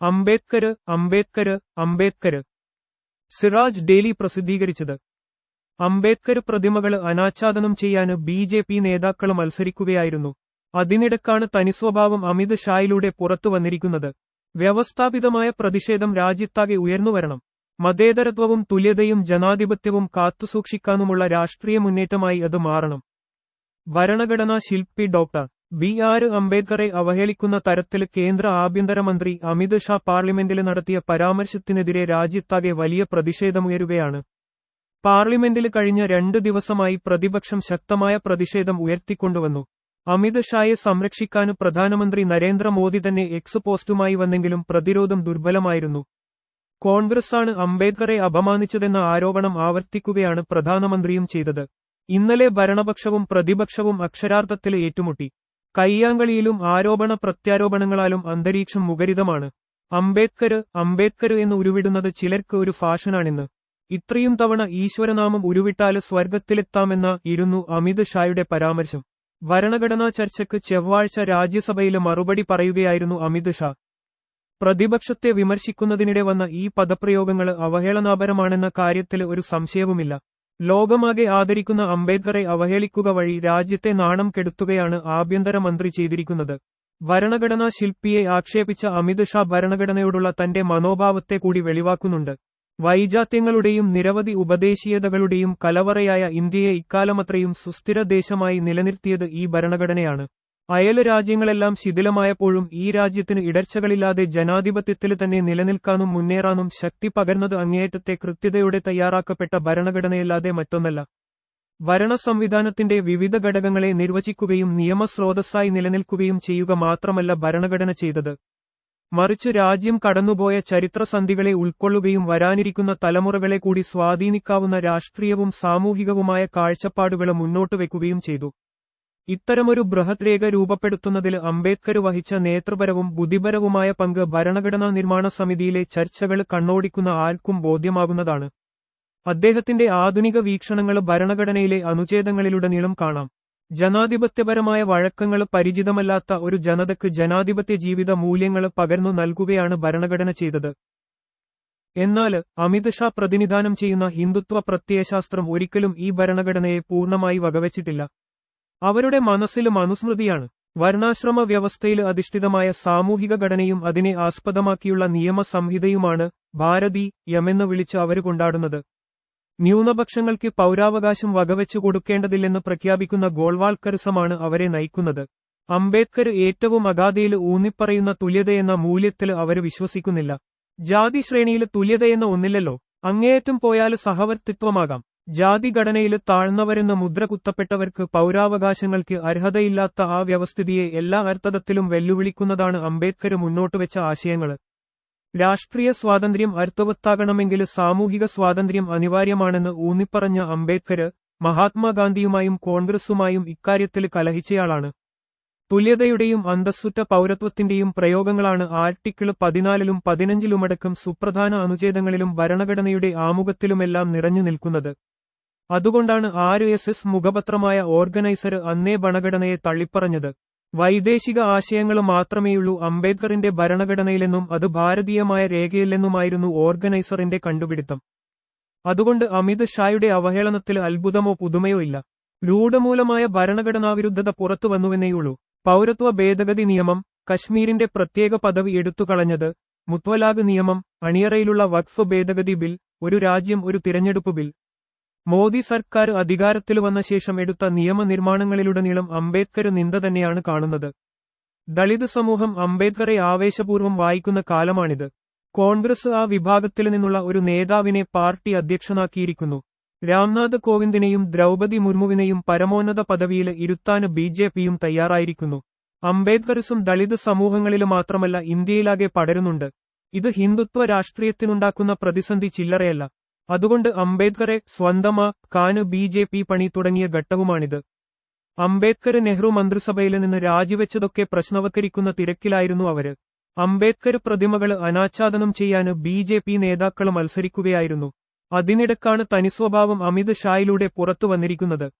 Ambedkar Ambedkar Ambedkar. Siraj daily പ്രസിദ്ധീകരിച്ചത്. അംബേദ്കർ പ്രതിമകൾ അനാച്ഛാദനം ചെയ്യാന് ബി ജെ പി നേതാക്കൾ മത്സരിക്കുകയായിരുന്നു. അതിനിടക്കാണ് തനിസ്വഭാവം അമിത് ഷായിലൂടെ പുറത്തു വന്നിരിക്കുന്നത്. വ്യവസ്ഥാപിതമായ പ്രതിഷേധം രാജ്യത്താകെ ഉയർന്നുവരണം മതേതരത്വവും തുല്യതയും ജനാധിപത്യവും കാത്തുസൂക്ഷിക്കാനുമുള്ള രാഷ്ട്രീയ മുന്നേറ്റമായി അത് മാറണം. ഭരണഘടനാ ശില്പി ഡോക്ടർ ബി ആർ അംബേദ്കറെ അവഹേളിക്കുന്ന തരത്തിൽ കേന്ദ്ര ആഭ്യന്തരമന്ത്രി അമിത് ഷാ പാർലമെന്റിൽ നടത്തിയ പരാമർശത്തിനെതിരെ രാജ്യത്താകെ വലിയ പ്രതിഷേധമുയരുകയാണ്. പാർലമെന്റിൽ കഴിഞ്ഞ രണ്ട് ദിവസമായി പ്രതിപക്ഷം ശക്തമായ പ്രതിഷേധം ഉയർത്തിക്കൊണ്ടുവന്നു. അമിത് ഷായെ സംരക്ഷിക്കാൻ പ്രധാനമന്ത്രി നരേന്ദ്രമോദി തന്നെ എക്സ് പോസ്റ്റുമായി വന്നെങ്കിലും പ്രതിരോധം ദുർബലമായിരുന്നു. കോൺഗ്രസാണ് അംബേദ്കറെ അപമാനിച്ചതെന്ന ആരോപണം ആവർത്തിക്കുകയാണ് പ്രധാനമന്ത്രിയും ചെയ്തത്. ഇന്നലെ ഭരണപക്ഷവും പ്രതിപക്ഷവും അക്ഷരാർത്ഥത്തിൽ ഏറ്റുമുട്ടി. കയ്യാങ്കളിയിലും ആരോപണ പ്രത്യാരോപണങ്ങളാലും അന്തരീക്ഷം മുഖരിതമാണ്. അംബേദ്കർ അംബേദ്കർ എന്ന് ഉരുവിടുന്നത് ചിലർക്ക് ഒരു ഫാഷനാണിന്ന്. ഇത്രയും തവണ ഈശ്വരനാമം ഉരുവിട്ടാൽ സ്വർഗത്തിലെത്താമെന്ന ഇരുന്നു അമിത് ഷായുടെ പരാമർശം. ഭരണഘടനാ ചർച്ചയ്ക്ക് ചൊവ്വാഴ്ച രാജ്യസഭയിൽ മറുപടി പറയുകയായിരുന്നു അമിത് ഷാ. പ്രതിപക്ഷത്തെ വിമർശിക്കുന്നതിനിടെ വന്ന ഈ പദപ്രയോഗങ്ങൾ അവഹേളനാപരമാണെന്ന കാര്യത്തിൽ ഒരു സംശയവുമില്ല. ലോകമാകെ ആദരിക്കുന്ന അംബേദ്കറെ അവഹേളിക്കുക വഴി രാജ്യത്തെ നാണം കെടുത്തുകയാണ് ആഭ്യന്തരമന്ത്രി ചെയ്തിരിക്കുന്നത്. ഭരണഘടനാ ശില്പിയെ ആക്ഷേപിച്ച അമിത് ഷാ ഭരണഘടനയോടുള്ള തന്റെ മനോഭാവത്തെ കൂടി വെളിവാക്കുന്നുണ്ട്. വൈജാത്യങ്ങളുടെയും നിരവധി ഉപദേശീയതകളുടെയും കലവറയായ ഇന്ത്യയെ ഇക്കാലമത്രയും സുസ്ഥിര ദേശമായി നിലനിർത്തിയത് ഈ ഭരണഘടനയാണ്. അയൽ രാജ്യങ്ങളെല്ലാം ശിഥിലമായപ്പോഴും ഈ രാജ്യത്തിന് ഇടർച്ചകളില്ലാതെ ജനാധിപത്യത്തിൽ തന്നെ നിലനിൽക്കാനും മുന്നേറാനും ശക്തി പകർന്നത് അങ്ങേയറ്റത്തെ കൃത്യതയോടെ തയ്യാറാക്കപ്പെട്ട ഭരണഘടനയല്ലാതെ മറ്റൊന്നല്ല. ഭരണ സംവിധാനത്തിന്റെ വിവിധ ഘടകങ്ങളെ നിർവചിക്കുകയും നിയമസ്രോതസ്സായി നിലനിൽക്കുകയും ചെയ്യുക മാത്രമല്ല ഭരണഘടന ചെയ്തത്. മറിച്ച് രാജ്യം കടന്നുപോയ ചരിത്രസന്ധികളെ ഉൾക്കൊള്ളുകയും വരാനിരിക്കുന്ന തലമുറകളെ കൂടി സ്വാധീനിക്കാവുന്ന രാഷ്ട്രീയവും സാമൂഹികവുമായ കാഴ്ചപ്പാടുകൾ മുന്നോട്ട് വെക്കുകയും ചെയ്തു. ഇത്തരമൊരു ബൃഹത് രേഖ രൂപപ്പെടുത്തുന്നതിൽ അംബേദ്കർ വഹിച്ച നേതൃപരവും ബുദ്ധിപരവുമായ പങ്ക് ഭരണഘടനാ നിർമ്മാണ സമിതിയിലെ ചർച്ചകൾ കണ്ണോടിക്കുന്ന ആർക്കും ബോധ്യമാകുന്നതാണ്. അദ്ദേഹത്തിന്റെ ആധുനിക വീക്ഷണങ്ങൾ ഭരണഘടനയിലെ അനുച്ഛേദങ്ങളിലുടനീളം കാണാം. ജനാധിപത്യപരമായ വഴക്കങ്ങൾ പരിചിതമല്ലാത്ത ഒരു ജനതയ്ക്ക് ജനാധിപത്യ ജീവിത മൂല്യങ്ങൾ പകർന്നു നൽകുകയാണ് ഭരണഘടന ചെയ്തത്. എന്നാൽ അമിത് ഷാ പ്രതിനിധാനം ചെയ്യുന്ന ഹിന്ദുത്വ പ്രത്യയശാസ്ത്രം ഒരിക്കലും ഈ ഭരണഘടനയെ പൂർണമായി വകവച്ചിട്ടില്ല. അവരുടെ മനസ്സിലും അനുസ്മൃതിയാണ്. വർണാശ്രമ വ്യവസ്ഥയിൽ അധിഷ്ഠിതമായ സാമൂഹിക ഘടനയും അതിനെ ആസ്പദമാക്കിയുള്ള നിയമസംഹിതയുമാണ് ഭാരതി യമെന്ന് വിളിച്ച് അവർ കൊണ്ടാടുന്നത്. ന്യൂനപക്ഷങ്ങൾക്ക് പൗരാവകാശം വകവെച്ചു കൊടുക്കേണ്ടതില്ലെന്ന് പ്രഖ്യാപിക്കുന്ന ഗോൾവാൾക്കറിസമാണ് അവരെ നയിക്കുന്നത്. അംബേദ്കർ ഏറ്റവും അഗാധയിൽ ഊന്നിപ്പറയുന്ന തുല്യതയെന്ന മൂല്യത്തിൽ അവർ വിശ്വസിക്കുന്നില്ല. ജാതി ശ്രേണിയിൽ തുല്യതയെന്ന ഒന്നില്ലല്ലോ. അങ്ങേയറ്റം പോയാൽ സഹവർത്തിത്വമാകാം. ജാതിഘടനയിൽ താഴ്ന്നവരെന്ന് മുദ്ര കുത്തപ്പെട്ടവർക്ക് പൗരാവകാശങ്ങൾക്ക് അർഹതയില്ലാത്ത ആ വ്യവസ്ഥിതിയെ എല്ലാ അർത്ഥതത്തിലും വെല്ലുവിളിക്കുന്നതാണ് അംബേദ്കർ മുന്നോട്ടുവെച്ച ആശയങ്ങൾ. രാഷ്ട്രീയ സ്വാതന്ത്ര്യം അർത്ഥവത്താകണമെങ്കിൽ സാമൂഹിക സ്വാതന്ത്ര്യം അനിവാര്യമാണെന്ന് ഊന്നിപ്പറഞ്ഞ അംബേദ്കർ മഹാത്മാഗാന്ധിയുമായും കോൺഗ്രസുമായും ഇക്കാര്യത്തിൽ കലഹിച്ചയാളാണ്. തുല്യതയുടെയും അന്തസ്സുറ്റ പൗരത്വത്തിന്റെയും പ്രയോഗങ്ങളാണ് ആർട്ടിക്കിൾ പതിനാലിലും പതിനഞ്ചിലുമടക്കം സുപ്രധാന അനുച്ഛേദങ്ങളിലും ഭരണഘടനയുടെ ആമുഖത്തിലുമെല്ലാം നിറഞ്ഞു നിൽക്കുന്നത്. അതുകൊണ്ടാണ് ആർ എസ് എസ് മുഖപത്രമായ ഓർഗനൈസർ അന്നേ ഭരണഘടനയെ തള്ളിപ്പറഞ്ഞത്. വൈദേശിക ആശയങ്ങൾ മാത്രമേയുള്ളൂ അംബേദ്കറിന്റെ ഭരണഘടനയിലെന്നും അത് ഭാരതീയമായ രേഖയില്ലെന്നുമായിരുന്നു ഓർഗനൈസറിന്റെ കണ്ടുപിടുത്തം. അതുകൊണ്ട് അമിത് ഷായുടെ അവഹേളനത്തിൽ അത്ഭുതമോ പുതുമയോ ഇല്ല. രൂഢമൂലമായ ഭരണഘടനാവിരുദ്ധത പുറത്തുവന്നുവെന്നേയുള്ളൂ. പൗരത്വ ഭേദഗതി നിയമം കശ്മീരിന്റെ പ്രത്യേക പദവി എടുത്തുകളഞ്ഞത് മുത്വലാഖ് നിയമം അണിയറയിലുള്ള വഖഫ് ഭേദഗതി ബിൽ ഒരു രാജ്യം ഒരു തിരഞ്ഞെടുപ്പ് ബിൽ മോദി സർക്കാർ അധികാരത്തിൽ വന്ന ശേഷം എടുത്ത നിയമനിർമ്മാണങ്ങളിലുടനീളം അംബേദ്കർ നിന്ദ തന്നെയാണ് കാണുന്നത്. ദളിത് സമൂഹം അംബേദ്കറെ ആവേശപൂർവം വായിക്കുന്ന കാലമാണിത്. കോൺഗ്രസ് ആ വിഭാഗത്തിൽ നിന്നുള്ള ഒരു നേതാവിനെ പാർട്ടി അധ്യക്ഷനാക്കിയിരിക്കുന്നു. രാംനാഥ് കോവിന്ദിനെയും ദ്രൗപതി മുർമുവിനെയും പരമോന്നത പദവിയിൽ ഇരുത്താൻ ബി ജെ പിയും തയ്യാറായിരിക്കുന്നു. അംബേദ്കർസും ദളിത് സമൂഹങ്ങളിൽ മാത്രമല്ല ഇന്ത്യയിലാകെ പടരുന്നുണ്ട്. ഇത് ഹിന്ദുത്വ രാഷ്ട്രീയത്തിനുണ്ടാക്കുന്ന പ്രതിസന്ധി ചില്ലറയല്ല. അതുകൊണ്ട് അംബേദ്കറെ സ്വന്തമാ കാന് ബി ജെ പി പണി തുടങ്ങിയ ഘട്ടവുമാണിത്. അംബേദ്കർ നെഹ്റു മന്ത്രിസഭയിൽ നിന്ന് രാജിവെച്ചതൊക്കെ പ്രശ്നവത്കരിക്കുന്ന തിരക്കിലായിരുന്നു അവർ. അംബേദ്കർ പ്രതിമകൾ അനാച്ഛാദനം ചെയ്യാന് ബി ജെ പി നേതാക്കൾ മത്സരിക്കുകയായിരുന്നു. അതിനിടക്കാണ് തനിസ്വഭാവം അമിത് ഷായിലൂടെ പുറത്തു വന്നിരിക്കുന്നത്.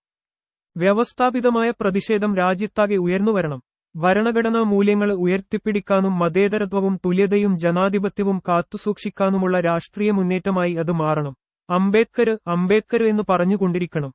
വ്യവസ്ഥാപിതമായ പ്രതിഷേധം രാജ്യത്താകെ ഉയർന്നുവരണം. ഭരണഘടനാ മൂല്യങ്ങൾ ഉയർത്തിപ്പിടിക്കാനും മതേതരത്വവും തുല്യതയും ജനാധിപത്യവും കാത്തുസൂക്ഷിക്കാനുമുള്ള രാഷ്ട്രീയ മുന്നേറ്റമായി അത് മാറണം. അംബേദ്കർ അംബേദ്കർ എന്ന് പറഞ്ഞുകൊണ്ടിരിക്കണം.